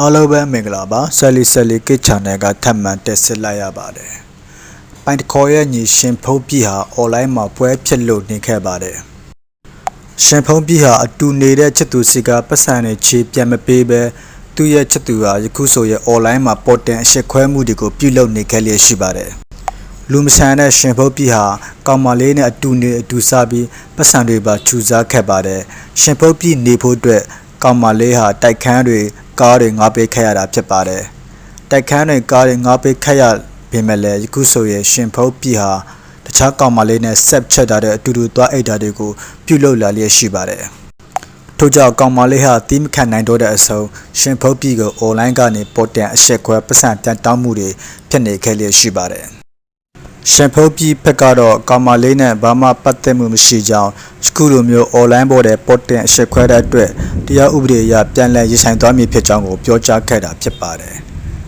အားလုံးပဲမင်္ဂလာပါဆယ်လီဆယ်လီကိတ် channel ကထပ်မံတက်ဆက်လိုက်ရပါတယ်ပိုင်တခေါ်ရဲ့ညီရှင်ဖုံးပြည်ဟာ online မှာပွဲဖြစ်လို့နေခဲ့ပါတယ်ရှင်ဖုံးပြည်ဟာအတူနေတဲ့ချစ်သူစီကပတ်စံနဲ့ခြေပြန်မပေးပဲသူ့ရဲ့ချစ်သူဟာယခုဆိုရဲ့ online မှာပေါ်တင်အရှက်ခွဲမှုတွေကိုပြုလုပ်နေခဲ့လျက်ရှိပါတယ်လူမဆန်တဲ့ရှင်ဖုတ်ပြည်ဟာကောင်မလေးနဲ့အတူနေအတူစားပြီးပတ်စံတွေပါခြူစားခဲ့ပါတယ်ရှင်ဖုတ်ပြည်နေဖို့အတွက်ကောင်မလေးဟာတိုက်ခန်းတွေ ကားတွေငါးပေးခဲ့ရတာဖြစ်ပါတယ်တိုက်ခန်းတွေကားတွေငါးပေးခဲ့ရပေမဲ့လည်းယခုဆိုရင်ရှင်ဖုတ်ပြည်ဟာတခြားကောင်မလေးနဲ့ဆက်ချက်တာတဲ့အတူတူသွားအိတ်တာတွေကိုပြုလုပ်လာလျက်ရှိပါတယ်ထို့ကြောင့်ကောင်မလေးဟာတီးမခံနိုင်တော့တဲ့အဆုံးရှင်ဖုတ်ပြည်ကို online ကနေပေါ်တန်အဆက်ခွဲပတ်စံတန်တောင်းမှုတွေဖြစ်နေခဲ့လျက်ရှိပါတယ် ရှင်ဖုတ်ပြည်ဖက်ကတော့ကောင်မလေးနဲ့ဘာမှပတ်သက်မှုမရှိကြောင်းစကူလိုမျိုး online ပေါ်တဲ့ပေါ်တင်အဆက်ခွဲတဲ့အတွက်တရားဥပဒေအရပြန်လည်ရဆိုင်သွားမည်ဖြစ်ကြောင်းကိုပြောကြားခဲ့တာဖြစ်ပါတယ်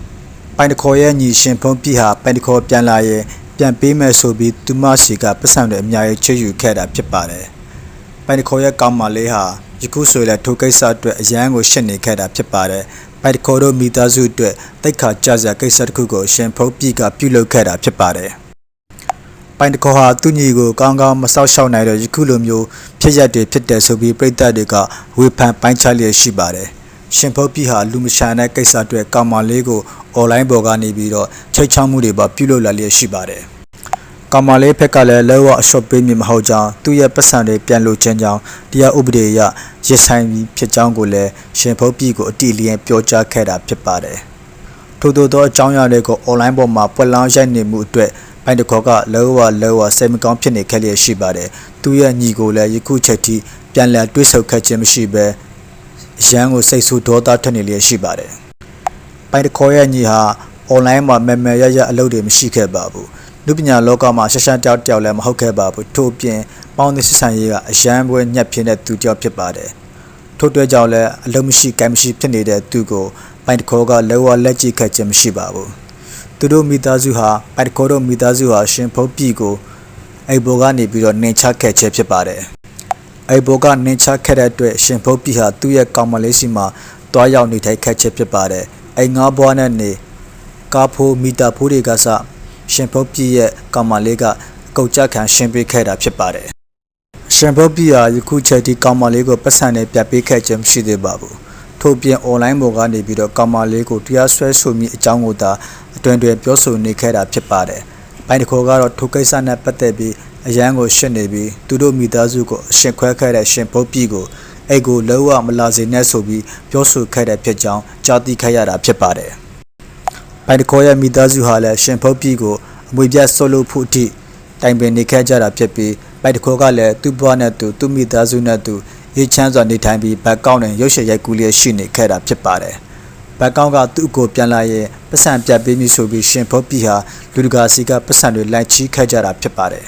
။ပိုင်တခေါ်ရဲ့ညီရှင်ဖုံးပြည်ဟာပိုင်တခေါ်ပြန်လာရင်ပြန်ပေးမယ်ဆိုပြီးသူမစီကပတ်စံတွေအများကြီးချွေယူခဲ့တာဖြစ်ပါတယ်။ပိုင်တခေါ်ရဲ့ကောင်မလေးဟာယခုဆိုလည်းထိုကိစ္စအတွက်အရန်ကိုရှစ်နေခဲ့တာဖြစ်ပါတယ်။ပိုင်တခေါ်တို့မိသားစုအတွက်တိတ်ခါကြစရာကိစ္စတစ်ခုကိုရှင်ဖုံးပြည်ကပြုလုပ်ခဲ့တာဖြစ်ပါတယ်။ ပိုင်တခေါ်ဟာသူ့ညီကိုကောင်းကောင်းမဆောက်ရှောက်နိုင်တဲ့ယခုလိုမျိုးဖြစ်ရက်တွေဖြစ်တယ်ဆိုပြီးပြည်သက်တွေကဝေဖန်ပိုင်းခြားလျက်ရှိပါတယ်။ရှင်ဖုတ်ပြည်ဟာလူမရှာတဲ့ကိစ္စအတွက်ကောင်မလေးကို online ပေါ်ကနေပြီးတော့ချိတ်ချောင်းမှုတွေပါပြုလုပ်လာလျက်ရှိပါတယ်။ကောင်မလေးဖက်ကလည်းလောကအရှော့ပေးမြင်မဟုတ်ကြောင်းသူ့ရဲ့ပတ်စံတွေပြန်လို့ချင်းကြောင်းတရားဥပဒေအရရစ်ဆိုင်ပြီးဖြစ်ကြောင်းကိုလည်းရှင်ဖုတ်ပြည်ကိုအတိအလင်းပြောကြားခဲ့တာဖြစ်ပါတယ်။ထို့သောသောအကြောင်းအရာတွေကို online ပေါ်မှာပွက်လောင်းရိုက်နေမှုအတွက် ပိုင်တခေါ်ကလောဝလောဝစိတ်မကောင်းဖြစ်နေခဲ့လျက်ရှိပါတယ်။သူရဲ့ညီကိုလည်းယခုချက်ထိပြန်လည်တွေးဆုပ်ခဲ့ခြင်းမရှိဘဲရန်ကိုစိတ်ဆိုးဒေါသထွက်နေလျက်ရှိပါတယ်။ပိုင်တခေါ်ရဲ့ညီဟာ online မှာမမယ်ရရအလုပ်တွေမရှိခဲ့ပါဘူး။လူပညာလောကမှာရှက်ရှက်တယောက်တယောက်လည်းမဟုတ်ခဲ့ပါဘူး။ထို့ပြင်ပေါင်းသစ်စစ်ဆန်ရေးကအရန်ပွဲညက်ပြင်းတဲ့သူတယောက်ဖြစ်ပါတယ်။ထို့အတွက်ကြောင့်လည်းအလုပ်မရှိကိုင်မရှိဖြစ်နေတဲ့သူကိုပိုင်တခေါ်ကလောဝလက်ကြည့်ခဲ့ခြင်းမရှိပါဘူး။ သူတို့မိသားစုဟာပိုက်တခေါ်တို့မိသားစုဟာရှင်ဖုတ်ပြည်ကိုအိဘောကနေပြီးတော့နှင်ချခဲ့ခြင်းဖြစ်ပါတယ်။အိဘောကနှင်ချခဲ့တဲ့အတွက်ရှင်ဖုတ်ပြည်ဟာသူ့ရဲ့ကောင်မလေးစီမှာတွားရောက်နေထိုင်ခဲ့ခြင်းဖြစ်ပါတယ်။အိငါးဘွားနဲ့နေကားဖိုးမီတာဖိုးတွေကစရှင်ဖုတ်ပြည်ရဲ့ကောင်မလေးကကုတ်ကြခံရှင်းပေးခဲ့တာဖြစ်ပါတယ်။ရှင်ဖုတ်ပြည်ဟာယခုချက်ဒီကောင်မလေးကိုပတ်စံနဲ့ပြတ်ပေးခဲ့ခြင်းမရှိသေးပါဘူး။ထို့ပြင် online ပေါ်ကနေပြီးတော့ကောင်မလေးကိုတရားစွဲဆိုမိအကြောင်းကိုသာ အတွင်တွေပြောဆိုနေခဲ့တာဖြစ်ပါတယ်။ပိုင်းတစ်ခေါ်ကတော့ထိုကိစ္စနဲ့ပတ်သက်ပြီးအရန်ကိုရှင်းနေပြီးသူတို့မိသားစုကိုအရှင်ခွဲခဲ့တဲ့ရှင်ဘုတ်ပြည်ကိုအဲ့ကိုလောဝမလာစေနဲ့ဆိုပြီးပြောဆိုခဲ့တဲ့ဖြစ်ကြောင်းကြားသိခဲ့ရတာဖြစ်ပါတယ်။ပိုင်းတစ်ခေါ်ရဲ့မိသားစုဟာလည်းရှင်ဘုတ်ပြည်ကိုအမွေပြတ်ဆုပ်လို့ဖို့အထိတိုင်ပင်နေခဲ့ကြတာဖြစ်ပြီးပိုက်တခေါ်ကလည်းသူ့ဘွားနဲ့သူသူ့မိသားစုနဲ့သူရေးချမ်းစွာနေထိုင်ပြီးဘက်ကောက်နဲ့ရုပ်ရှင်ရိုက်ကူးလျက်ရှိနေခဲ့တာဖြစ်ပါတယ်။ဘက်ကောက်ကသူ့ကိုပြန်လာရင် ပတ်စံပြတ်ပေးမိဆိုပြီးရှင်ဖုတ်ပြည်ဟာလူတကာစီကပတ်စံတွေလိုက်ချီးခဲ့ကြတာဖြစ်ပါတယ်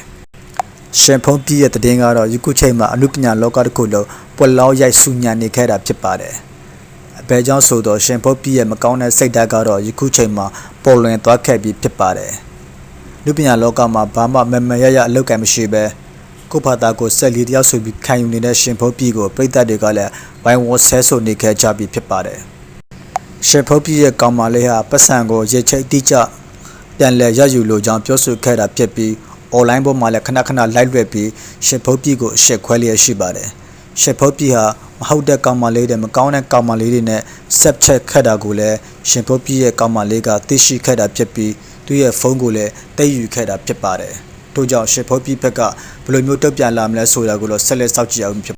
။ရှင်ဖုတ်ပြည်ရဲ့တည်င်းကတော့ယခုချိန်မှာအနုပညာလောကတစ်ခုလုံးပွက်လောင်းရိုက်ဆူညံနေခဲ့တာဖြစ်ပါတယ်။အဘယ်ကြောင့်ဆိုတော့ရှင်ဖုတ်ပြည်ရဲ့မကောင်းတဲ့စိတ်ဓာတ်ကတော့ယခုချိန်မှာပေါ်လွင်သွားခဲ့ပြီးဖြစ်ပါတယ်။လူပညာလောကမှာဘာမှမမရရအလောက်ကံမရှိပဲကိုဖာတာကိုဆက်လီတယောက်ဆိုပြီးခံယူနေတဲ့ရှင်ဖုတ်ပြည်ကိုပြည်သက်တွေကလည်းဝိုင်းဝန်းဆဲဆိုနေခဲ့ကြပြီးဖြစ်ပါတယ်။ ရှင်ဖုတ်ပြည်ရဲ့ကောင်မလေးဟာပတ်စံကိုရေချိတ်တိကျပြန်လည်ရယူလိုကြောင်းပြောဆိုခဲ့တာဖြစ်ပြီး online ပေါ်မှာလည်းခဏခဏလိုက်လွှဲပြီးရှင်ဖုတ်ပြည်ကိုအရှက်ခွဲလျက်ရှိပါတယ်။ရှင်ဖုတ်ပြည်ဟာမဟုတ်တဲ့ကောင်မလေးတွေမကောင်းတဲ့ကောင်မလေးတွေနဲ့ဆက်ချက်ခတ်တာကိုလည်းရှင်ဖုတ်ပြည်ရဲ့ကောင်မလေးကသိရှိခဲ့တာဖြစ်ပြီးသူ့ရဲ့ဖုန်းကိုလည်းတိတ်ယူခဲ့တာဖြစ်ပါတယ်။ထို့ကြောင့်ရှစ်ဖို့ပြိဖက်ကဘယ်လိုမျိုးတုတ်ပြန်လာမလဲဆိုတာကိုတော့ဆက်လက်စောင့်ကြည့်အောင်ဖြစ်